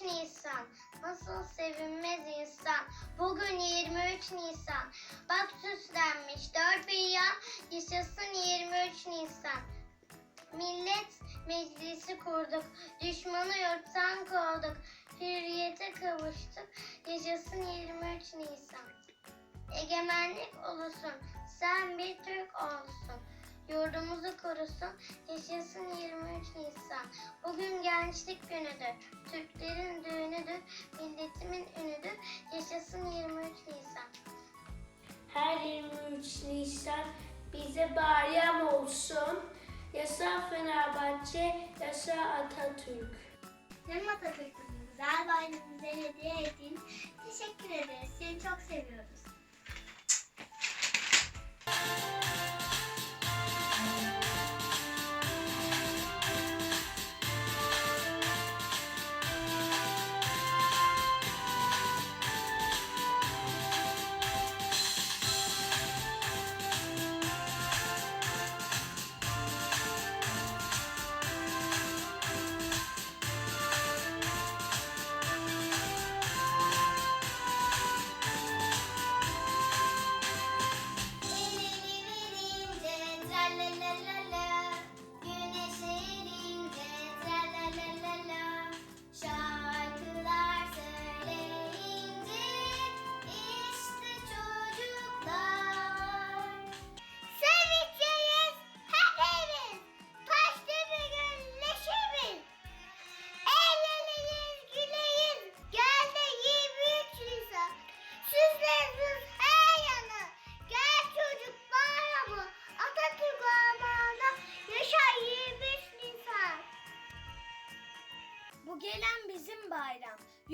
23 Nisan. Nasıl sevinmez insan. Bugün 23 Nisan. Bak süslenmiş dört bir yan. Yaşasın 23 Nisan. Millet meclisi kurduk. Düşmanı yurttan kovduk. Hürriyete kavuştuk. Yaşasın 23 Nisan. Egemenlik olusun. Sen bir Türk olsun. Yurdumuzu korusun. Yaşasın 23 Nisan. Bugün gençlik günüdür. Türklerin düğünüdür. Milletimin ünüdür. Yaşasın 23 Nisan. Her 23 Nisan bize bayram olsun. Yasa Fenerbahçe, yasa Atatürk. Hem Atatürk'ün güzel bayramımıza hediye ettiğin teşekkür ederiz. Seni çok seviyoruz.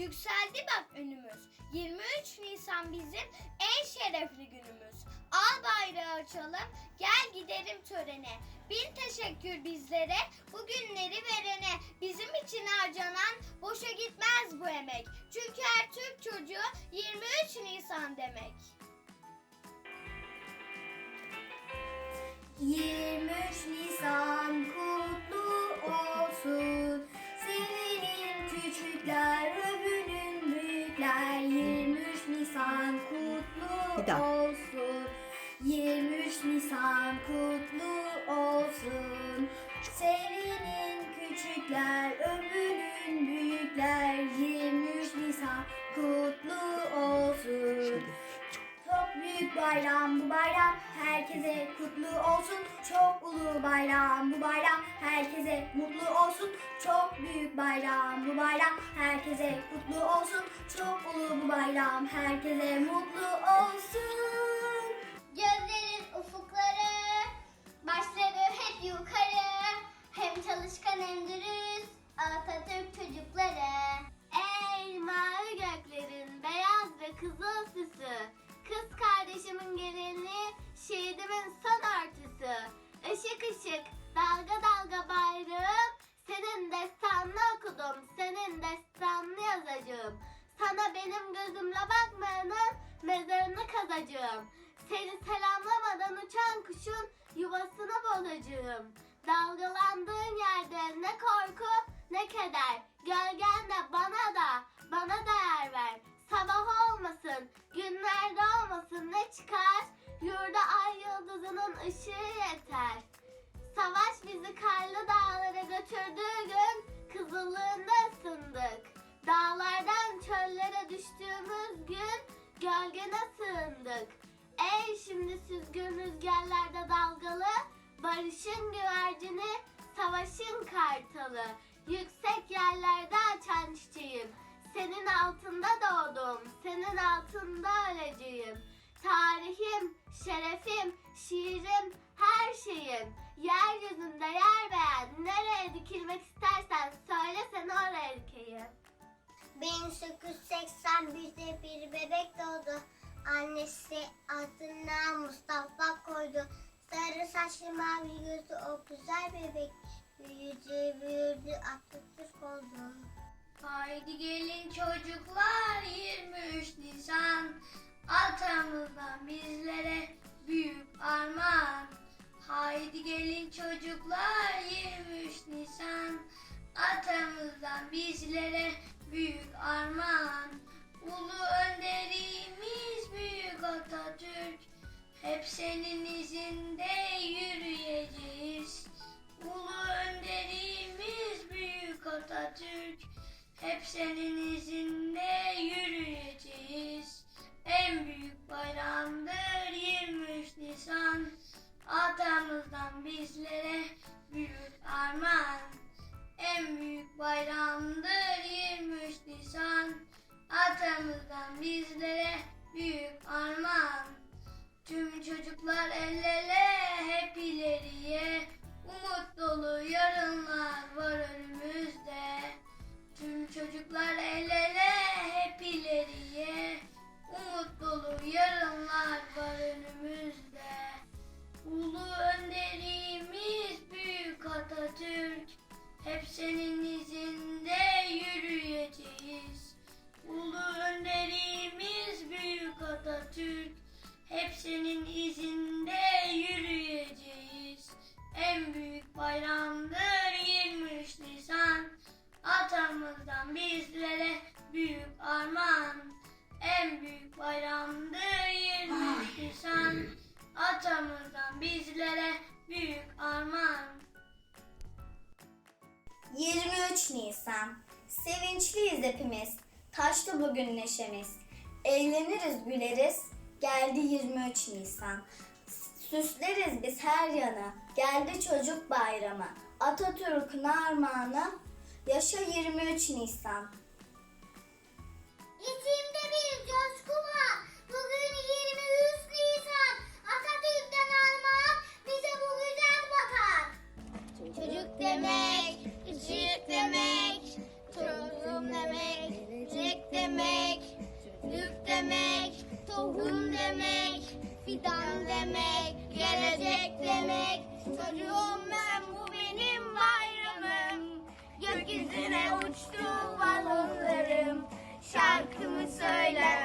Yükseldi bak önümüz. 23 Nisan bizim en şerefli günümüz. Al bayrağı açalım, gel gidelim törene. Bin teşekkür bizlere, bu günleri verene. Bizim için harcanan boşa gitmez bu emek. Çünkü her Türk çocuğu 23 Nisan demek. 23 Nisan kutlu kutlu olsun. Sevinin küçükler, övünün büyükler. 23 Nisan kutlu olsun. Çok büyük bayram bu bayram herkese kutlu olsun. Çok ulu bayram bu bayram herkese mutlu olsun. Çok büyük bayram bu bayram herkese kutlu olsun. Çok ulu bu bayram herkese mutlu olsun. Gözlerin ufukları, başları yukarı. Hem çalışkan hem dürüst Atatürk çocukları. Ey mavi göklerin beyaz ve kızıl süsü. Kız kardeşimin gelinliği, şehidimin son örtüsü. Işık ışık, dalga dalga bayrağım. Senin destanını okudum, senin destanını yazacağım. Sana benim gözümle bakmayanın. Seni selamlamadan uçan kuşun yuvasını bozacağım. Dalgalandığın yerde ne korku ne keder. Gölgenle bana da, bana da yer ver. Sabah olmasın, günlerde olmasın ne çıkar? Yurda ay yıldızının ışığı yeter. Savaş bizi karlı dağlara götürdüğü gün kızıllığında ısındık. Dağlardan çöllere düştüğümüz gün gölgene sığındık. Ey şimdi süzgün rüzgarlarda dalgalı, barışın güvercini, savaşın kartalı. Yüksek yerlerde açan çiçeğim. Senin altında doğdum, senin altında öleceğim. Tarihim, şerefim, şiirim, her şeyim. Yeryüzünde yer beğen, nereye dikilmek istersen söyle seni oraya dikeyim. 1881'de bir bebek doğdu. Annesi adına Mustafa koydu. Sarı saçlı mavi gözü o güzel bebek. Büyüdü büyüdü Atatürk oldu. Haydi gelin çocuklar 23 Nisan atamızdan bizlere büyük armağan. Haydi gelin çocuklar 23 Nisan atamızdan bizlere büyük armağan. Ulu önderimiz büyük Atatürk. Hep senin izinde yürüyeceğiz. Ulu önderimiz büyük Atatürk. Hep senin izinde yürüyeceğiz. En büyük bayramdır 23 Nisan. Atamızdan bizlere büyük bizlere büyük armağan. 23 Nisan. Sevinçliyiz hepimiz. Taştı bugün neşemiz. Eğleniriz, güleriz. Geldi 23 Nisan. Süsleriz biz her yanı. Geldi çocuk bayramı. Atatürk'ün armağanı. Yaşa 23 Nisan. İçimde bir coşku demek, çiçek demek, Türk demek, tohum demek, fidan demek, gelecek demek. Çocuğum ben bu benim bayramım. Gökyüzüne uçtu balonlarım, şarkımı söyler.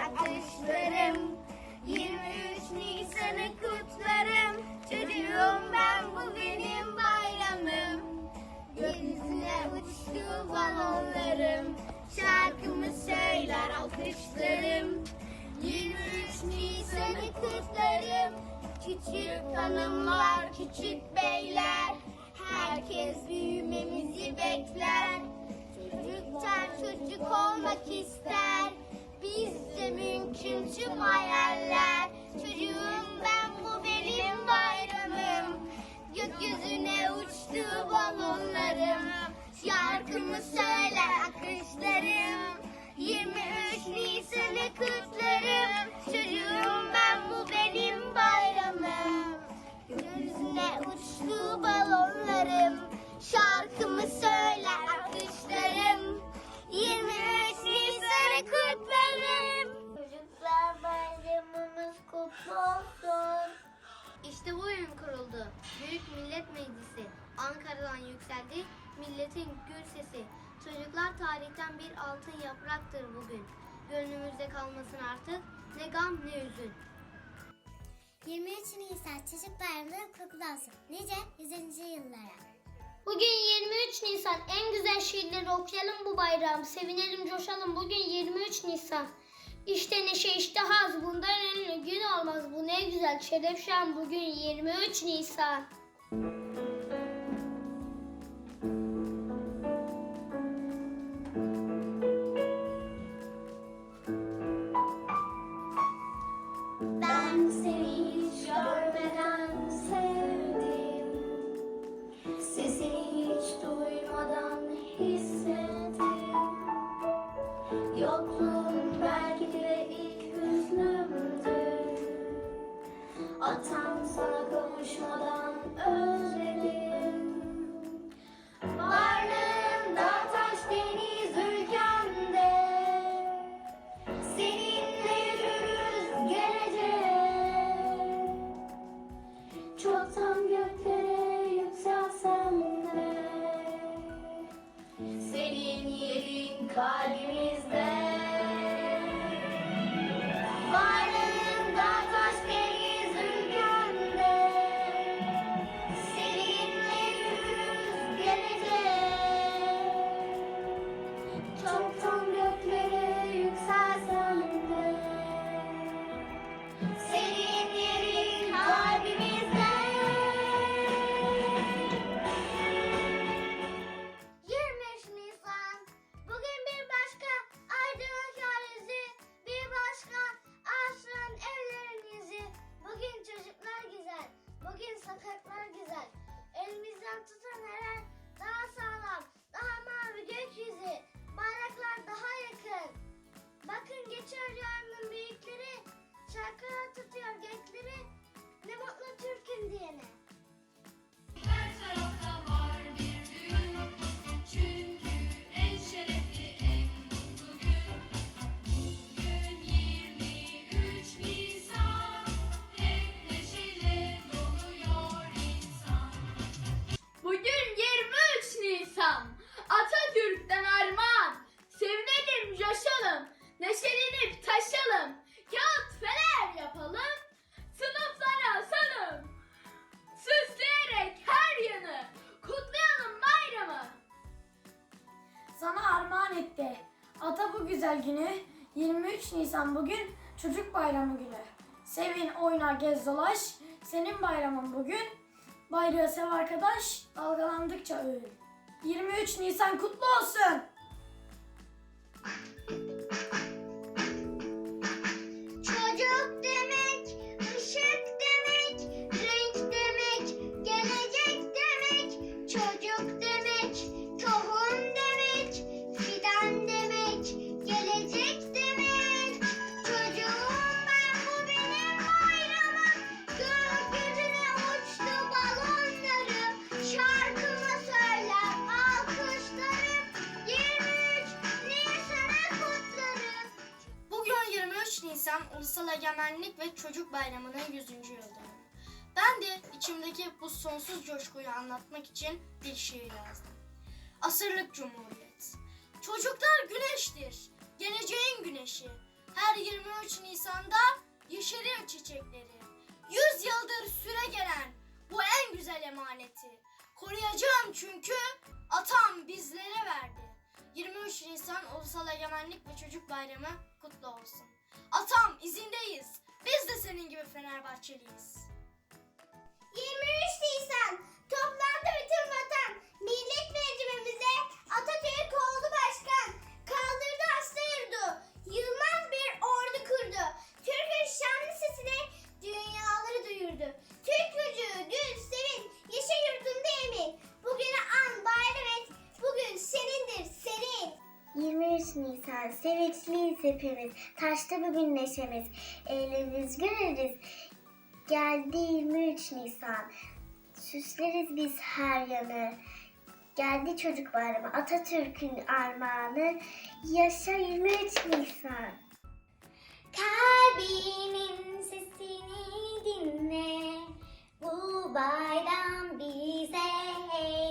Şarkımı söyler akışlarım. 23 Nisan'ı kutlarım. Çocuğum ben bu benim bayramım. Gökyüzüne uçtu balonlarım. Şarkımı söyler akışlarım. Gönlümüzde kalmasın artık ne gam ne üzün. 23 Nisan Çocuk Bayramı kutlu olsun. Nice 100. yıllara. Bugün 23 Nisan. En güzel şiirleri okuyalım bu bayram. Sevinelim, coşalım. Bugün 23 Nisan. İşte neşe, işte haz. Bundan ünlü gün olmaz. Bu ne güzel. Şeref şan. Bugün 23 Nisan. Günü 23 Nisan bugün çocuk bayramı günü. Sevin oyna gez dolaş senin bayramın bugün. Bayrağı sev arkadaş dalgalandıkça övün. 23 Nisan kutlu olsun. Ulusal Egemenlik ve Çocuk Bayramı'nın 100. yıl dönümü. Ben de içimdeki bu sonsuz coşkuyu anlatmak için bir şiir yazdım. Asırlık Cumhuriyet. Çocuklar güneştir, geleceğin güneşi. Her 23 Nisan'da yeşerir çiçekleri. Yüz yıldır süre gelen bu en güzel emaneti. Koruyacağım çünkü atam bizlere verdi. 23 Nisan Ulusal Egemenlik ve Çocuk Bayramı kutlu olsun. Atam izindeyiz. Biz de senin gibi Fenerbahçeliyiz. 23 Nisan toplandı bütün vatan. Millet meclisimize Atatürk oldu başkan. Kaldırdı hasta yurdu. Yılmaz bir ordu kurdu. Türk'ün şanlı sesine dünyaları duyurdu. Türk çocuğu gül sevin yaşa yurdunda 23 Nisan sevinçliyiz hepimiz. Taşta bugün neşemiz. Eğleniriz güleriz. Geldi 23 Nisan. Süsleriz biz her yanı. Geldi çocuk bayramı. Atatürk'ün armağanı. Yaşa 23 Nisan. Kalbimin sesini dinle. Bu bayram bize hediye.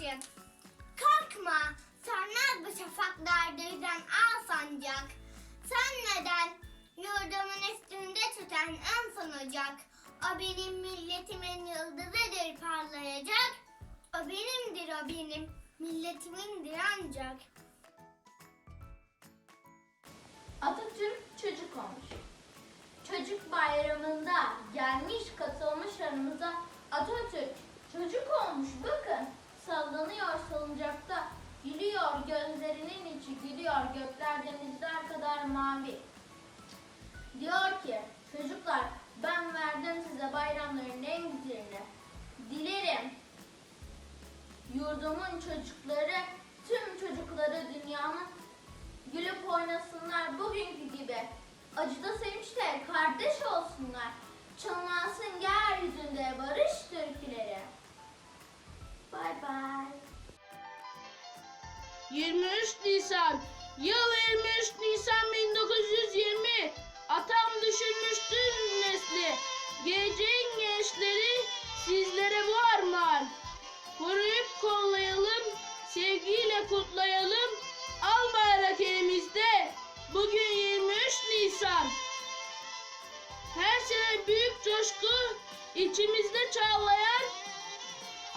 Marşı. Korkma, sönmez bu şafaklardan al sancak. Sen neden yurdumun üstünde tutan en son ocak? O benim milletimin yıldızıdır parlayacak. O benimdir o benim milletimindir ancak. Atatürk çocuk olmuş. Çocuk bayramında gelmiş katılmış aramıza Atatürk çocuk olmuş bakın. Sallanıyor salıncakta. Gülüyor gözlerinin içi gülüyor gökler denizler kadar mavi. Diyor ki çocuklar ben verdim size bayramların en güzelini. Dilerim yurdumun çocukları tüm çocukları dünyanın Gülüp oynasınlar bugünkü gibi. Acıda sevinçte kardeş olsunlar. Çınlansın yeryüzünde barış türküleri. Bay bay. 23 Nisan. Yıl 23 Nisan 1920 Atam düşünmüştü nesli. Geleceğin gençleri sizlere bu armağan. Koruyup kollayalım Sevgiyle kutlayalım. Al bayrak elimizde. Bugün 23 Nisan. Her sene büyük coşku içimizde çağlayan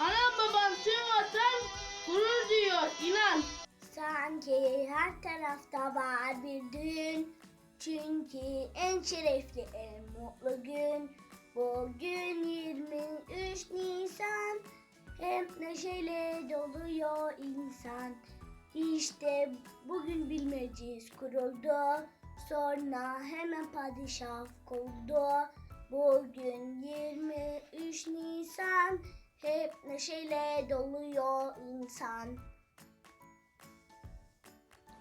Anam babam tüm vatan gurur diyor inan Sanki her tarafta var bir düğün. Çünkü en şerefli, en mutlu gün. Bugün 23 Nisan. Hep neşeyle doluyor insan. İşte bugün bilmeciz kuruldu. Sonra hemen padişah kuruldu. Bugün 23 Nisan. Hep neşeyle doluyor insan.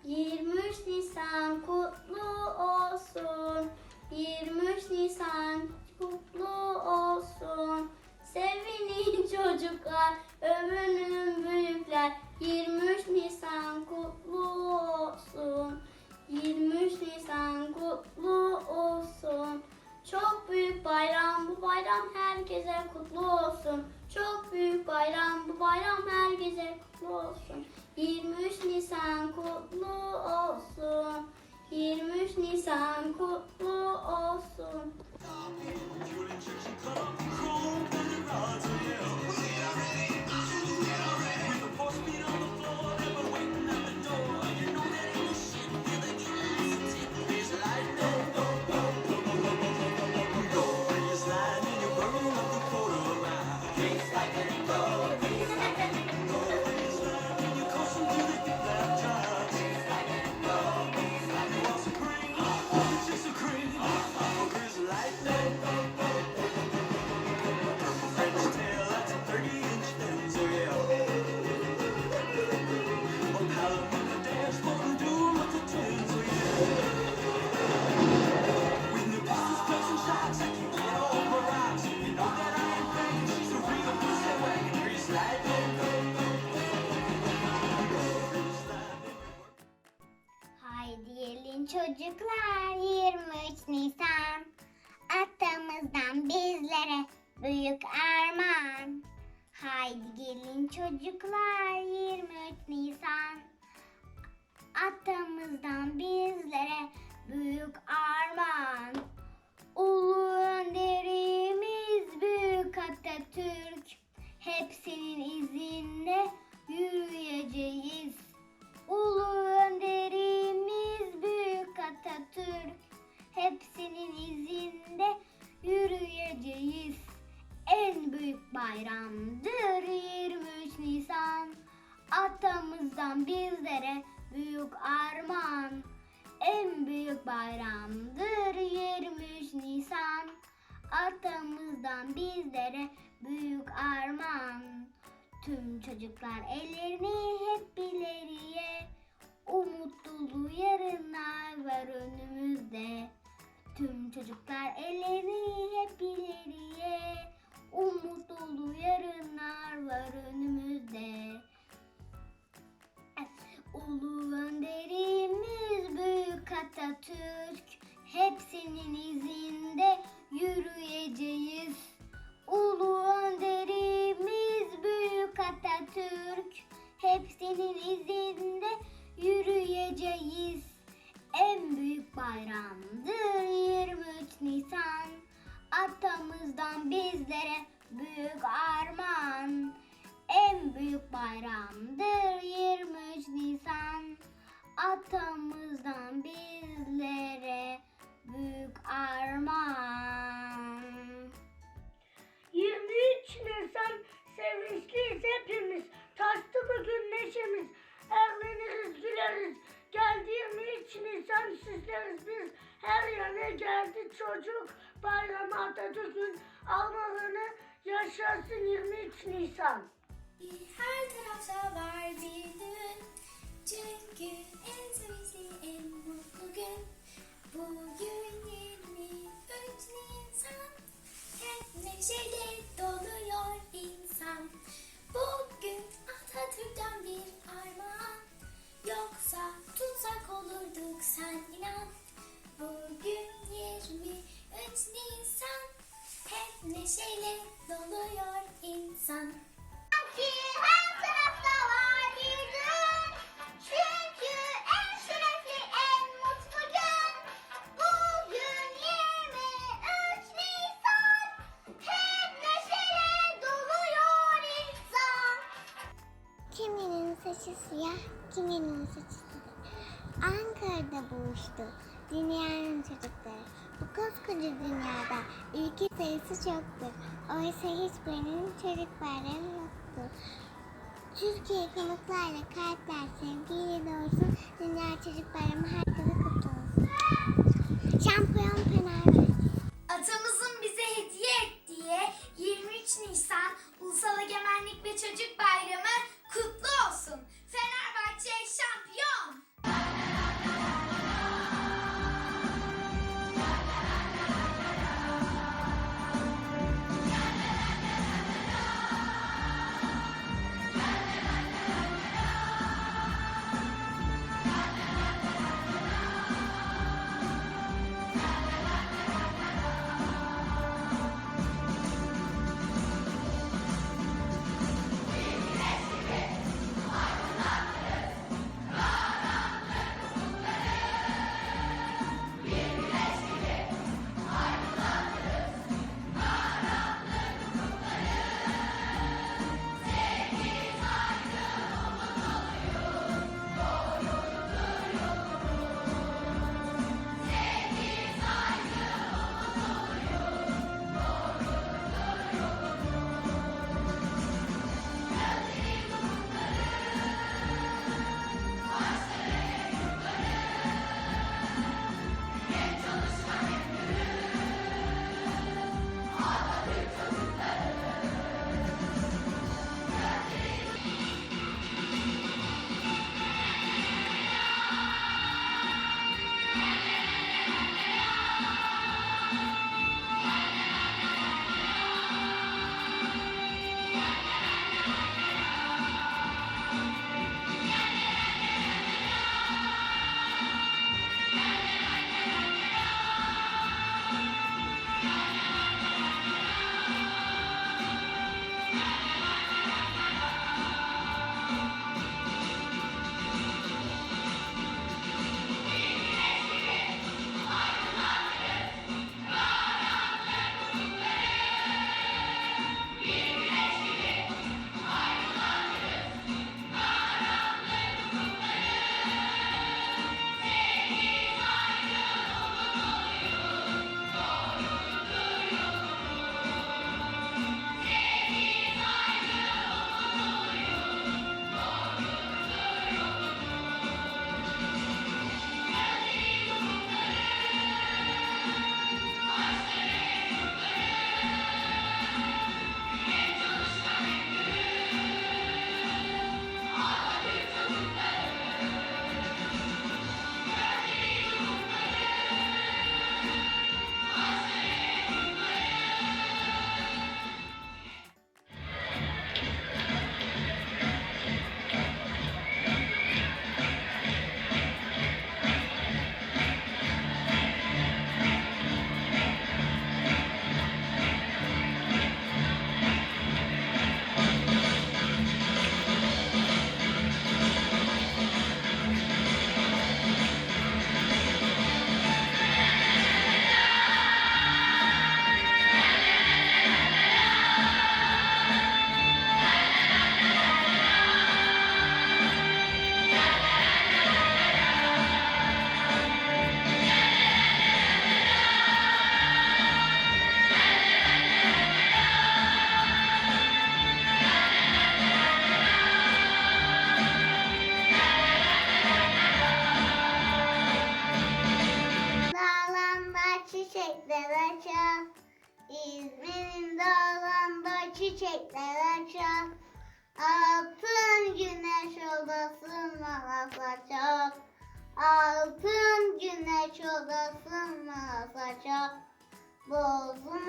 23 Nisan kutlu olsun. 23 Nisan kutlu olsun. Sevinin çocuklar, övünün büyükler. 23 Nisan kutlu olsun. 23 Nisan kutlu olsun. Çok büyük bayram bu bayram herkese kutlu olsun. Çok büyük bayram bu bayram herkese kutlu olsun. 23 Nisan kutlu olsun. 23 Nisan kutlu olsun. Haydi gelin çocuklar 23 Nisan. Atamızdan bizlere büyük armağan. Ulu önderimiz büyük Atatürk. Hepsinin izinde yürüyeceğiz. Ulu önderimiz büyük Atatürk. Hepsinin izinde yürüyeceğiz En bayramdır 23 Nisan. Atamızdan bizlere büyük armağan. En büyük bayramdır 23 Nisan. Atamızdan bizlere büyük armağan. Tüm çocuklar ellerini hep ileriye. Umut dolu yarınlar var önümüzde. Tüm çocuklar ellerini Süsleriz biz. Her yana geldi çocuk. Bayramı Atatürk'ün almalarını yaşasın 23 Nisan. Her tarafta var düğün Çünkü en sevinçli en mutlu gün Bugün 23 Nisan Hep neşeyle doluyor insan Bugün Atatürk'ten bir armağan Yoksa tutsak olurduk sen inan Bugün 23 Nisan Hep neşeyle doluyor insan her tarafta var bir gün. Saçı siyah, kiminin saçı sarı. Ankara'da buluştu dünyanın çocukları. Bu koskoca dünyada ülke sayısı çoktur. Oysa hiçbirinin çocuk bayramı yoktu. Türkiye konuklarla kalpler sevgiyle dolsun. Dünya Çocuk Bayramı herkese kutlu olsun. Şampiyon. Atamızın bize hediye ettiği 23 Nisan Ulusal Egemenlik ve Çocuk Bayramı kutlu olsun. Fenerbahçe şampiyon!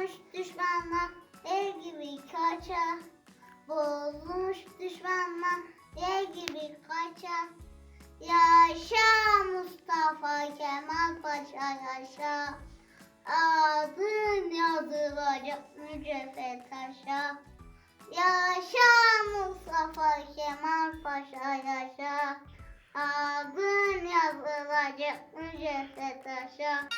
Bozulmuş düşmanlar el gibi kaçar. Bozulmuş düşmanlar el gibi kaçar. Yaşa Mustafa Kemal Paşa yaşa. Adın yazılacak mücevher taşa. Yaşa Mustafa Kemal Paşa yaşa. Adın yazılacak mücevher taşa.